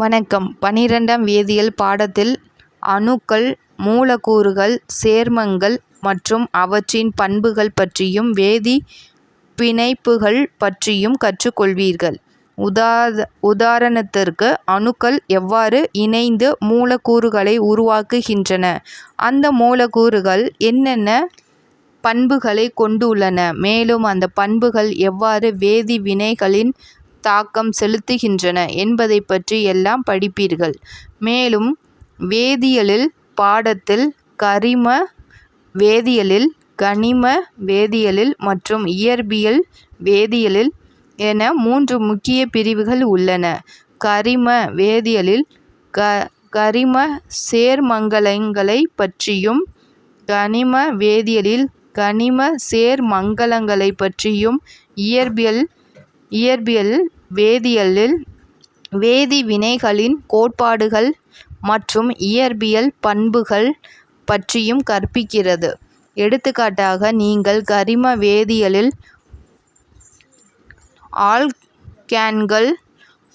வணக்கம். பனிரெண்டாம் வேதியியல் பாடத்தில் அணுக்கள் மூலக்கூறுகள் சேர்மங்கள் மற்றும் அவற்றின் பண்புகள் பற்றியும் வேதி பிணைப்புகள் பற்றியும் கற்றுக்கொள்வீர்கள். உதாத உதாரணத்திற்கு அணுக்கள் எவ்வாறு இணைந்து மூலக்கூறுகளை உருவாக்குகின்றன? அந்த மூலக்கூறுகள் என்னென்ன பண்புகளை கொண்டுள்ளன? மேலும் அந்த பண்புகள் எவ்வாறு வேதி வினைகளின் தாக்கம் செலுத்துகின்றன என்பதைப் பற்றி எல்லாம் படிப்பீர்கள். மேலும் வேதியியலில் பாடத்தில் கரிம வேதியியலில் கனிம வேதியியலில் மற்றும் இயற்பியல் வேதியியலில் என மூன்று முக்கிய பிரிவுகள் உள்ளன. கரிம வேதியியலில் க கரிம சேர்மங்கலங்களைப் பற்றியும் கனிம வேதியியலில் கனிம சேர்மங்கலங்களைப் பற்றியும் இயற்பியல் இயற்பியல் வேதியியலில் வேதி வினைகளின் கோட்பாடுகள் மற்றும் இயற்பியல் பண்புகள் பற்றியும் கற்பிக்கிறது. எடுத்துக்காட்டாக நீங்கள் கரிம வேதியியலில் ஆல்கேன்கள்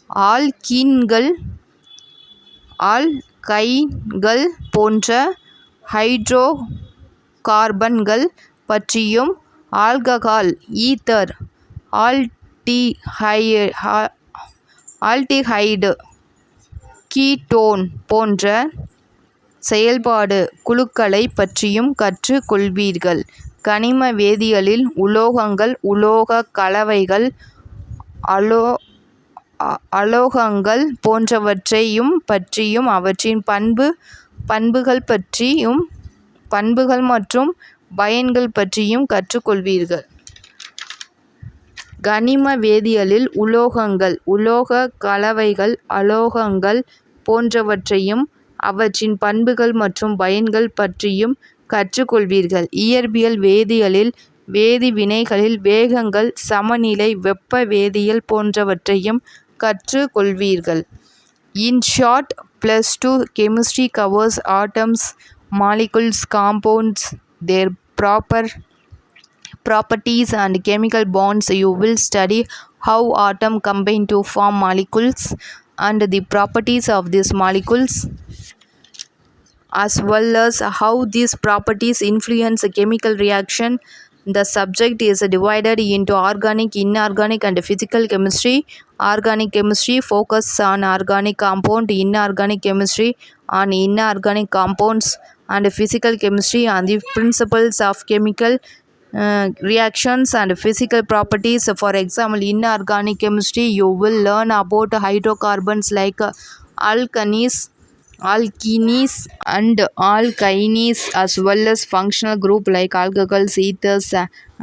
ஆல்கீன்கள் ஆல்கைன்கள் போன்ற ஹைட்ரோ கார்பன்கள் பற்றியும் ஆல்ககால் ஈதர் ஆல்டிஹைடு கீட்டோன் போன்ற செயல்பாடு குழுக்களைப் பற்றியும் கற்றுக்கொள்வீர்கள் கனிம வேதியியலில் உலோகங்கள் உலோக கலவைகள் அலோ அலோகங்கள் போன்றவற்றையும் பற்றியும் அவற்றின் பண்பு பண்புகள் பற்றியும் பண்புகள் மற்றும் பயன்கள் பற்றியும் கற்றுக்கொள்வீர்கள் கனிம வேதியியலில் உலோகங்கள் உலோகக் கலவைகள் அலோகங்கள் போன்றவற்றையும் அவற்றின் பண்புகள் மற்றும் பயன்கள் பற்றியும் கற்றுக் கொள்வீர்கள். இயற்பியல் வேதியியலில் வேதி வினைகளில் வேகங்கள் சமநிலை வெப்ப வேதியியல் போன்றவற்றையும் கற்றுக் கொள்வீர்கள். Short short, two chemistry covers atoms, atoms, compounds, their proper properties and chemical bonds. You will study how atoms combine to form molecules and the properties of these molecules as well as how these properties influence a chemical reaction. The subject is divided into organic, inorganic and physical chemistry. Organic chemistry focuses on organic compound, inorganic chemistry on inorganic compounds and physical chemistry on the principles of chemical Uh, reactions and physical properties. For example, in organic chemistry you will learn about hydrocarbons like alkanes alkenes and alkynes as well as functional group like alcohols ethers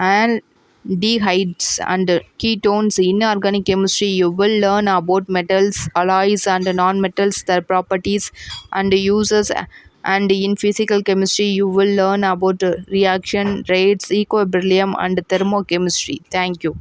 aldehydes and ketones in organic chemistry you will learn about metals alloys and nonmetals their properties and uses and in physical chemistry you will learn about reaction rates equilibrium and thermochemistry. Thank you